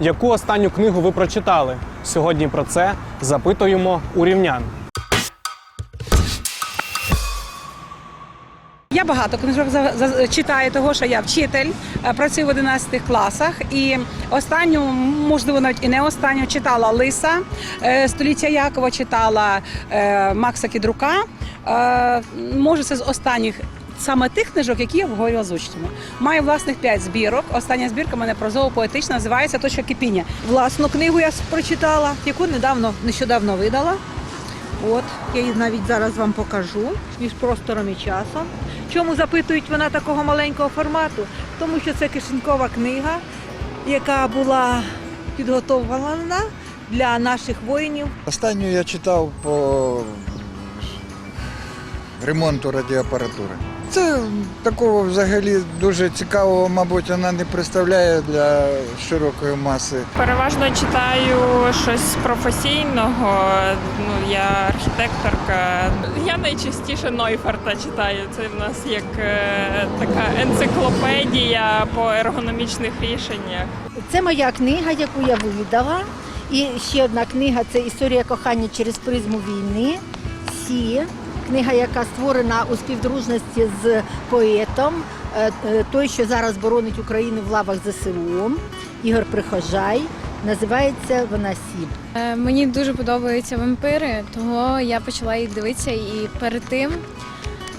Яку останню книгу ви прочитали? Сьогодні про це запитуємо у рівнян. Я багато книжок читаю, того що я вчитель, е, працюю в 11 класах. І останню, можливо, навіть і не останню, читала Лиса, е, століття Якова читала е, Макса Кідрука. Може, це з останніх. Саме тих книжок, які я обговорювала з учнями. Маю власних п'ять збірок. Остання збірка мене прозово поетична, називається Точка кипіння. Власну книгу я прочитала, яку недавно нещодавно видала. От я її навіть зараз вам покажу між простором і часом. Чому запитують вона такого маленького формату? Тому що це кишенькова книга, яка була підготовлена для наших воїнів. Останню я читав по ремонту радіоапаратури. Це такого взагалі дуже цікавого, мабуть, вона не представляє для широкої маси. Переважно читаю щось професійного. Ну я архітекторка. Я найчастіше Нойфарта читаю. Це в нас як е, така енциклопедія по ергономічних рішеннях. Це моя книга, яку я видала. І ще одна книга це Історія кохання через призму війни. Сі. Книга, яка створена у співдружності з поетом, е, е, той, що зараз боронить Україну в лавах ЗСУ, Ігор Прихожай. Називається вона Сі. Е, Мені дуже подобаються вампири, того я почала їх дивитися. І перед тим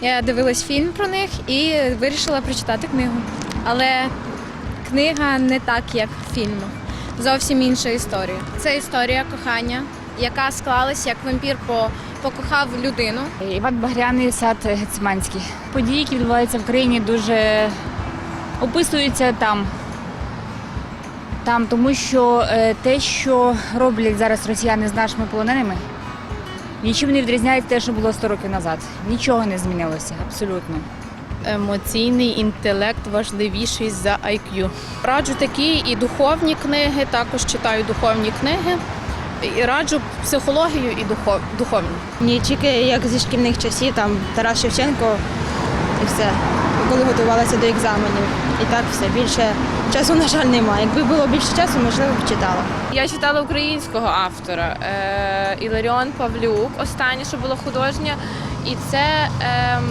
я дивилась фільм про них і вирішила прочитати книгу. Але книга не так, як фільм. Зовсім інша історія. Це історія кохання, яка склалась, як вампір по, покохав людину. Іван Багряний сад Гецманський. Події, які відбуваються в країні, дуже описуються там. Там, тому що е, те, що роблять зараз росіяни з нашими полоненими, нічим не відрізняється те, що було 100 років назад. Нічого не змінилося, абсолютно. Емоційний інтелект важливіший за IQ. Раджу такі і духовні книги, також читаю духовні книги. І раджу психологію і духов, духовні. Ні, тільки як зі шкільних часів, там Тарас Шевченко і все. Коли готувалася до екзаменів. І так все. Більше часу, на жаль, немає. Якби було більше часу, можливо, б читала. Я читала українського автора е, Іларіон Павлюк, останнє, що було художнє. І це ем,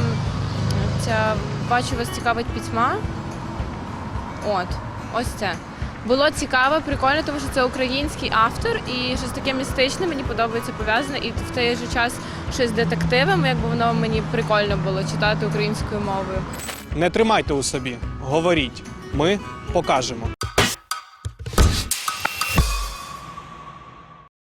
ця, бачу, вас цікавить пітьма. От, ось це. Було цікаво, прикольно, тому що це український автор і щось таке містичне мені подобається пов'язане. І в той же час щось з детективами, якби воно мені прикольно було читати українською мовою. Не тримайте у собі, говоріть. Ми покажемо.